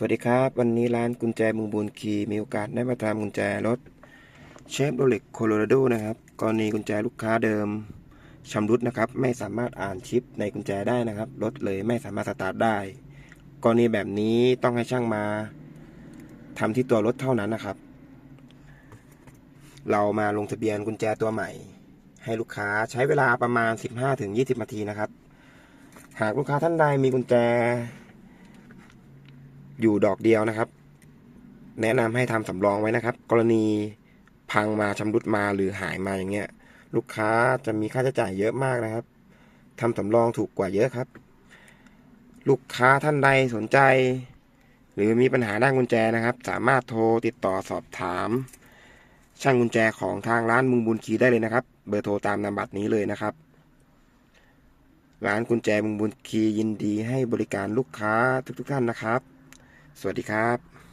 สวัสดีครับ วันนี้ร้านกุญแจมุงบุญคีมีโอกาสได้มาทำกุญแจรถเชฟโรเล็กโคโลราโดนะครับกรณีกุญแจลูกค้าเดิมชำรุดนะครับ ไม่สามารถอ่านชิปในกุญแจได้นะครับรถเลยไม่สามารถสตาร์ทได้ กรณีแบบนี้ต้องให้ช่างมาทำที่ตัวรถเท่านั้นนะครับ เรามาลงทะเบียนกุญแจตัวใหม่ ให้ลูกค้าใช้เวลาประมาณ 15-20นาทีนะครับ หากลูกค้าท่านใดมีกุญแจ อยู่ดอกเดียวนะครับ แนะนำให้ทำสำรองไว้นะครับ กรณีพังมาชำรุดมาหรือหายมาอย่างเงี้ย ลูกค้าจะมีค่าใช้จ่ายเยอะมากนะครับทำสำรองถูกกว่าเยอะครับ ลูกค้าท่านใดสนใจ หรือมีปัญหาด้านกุญแจนะครับ สามารถโทรติดต่อสอบถาม ช่างกุญแจของทางร้านมุงบุญคีได้เลยนะครับ เบอร์โทรตามนามบัตรนี้เลยนะครับร้านกุญแจมุงบุญคียินดีให้บริการลูกค้าทุกๆท่านนะครับ สวัสดีครับ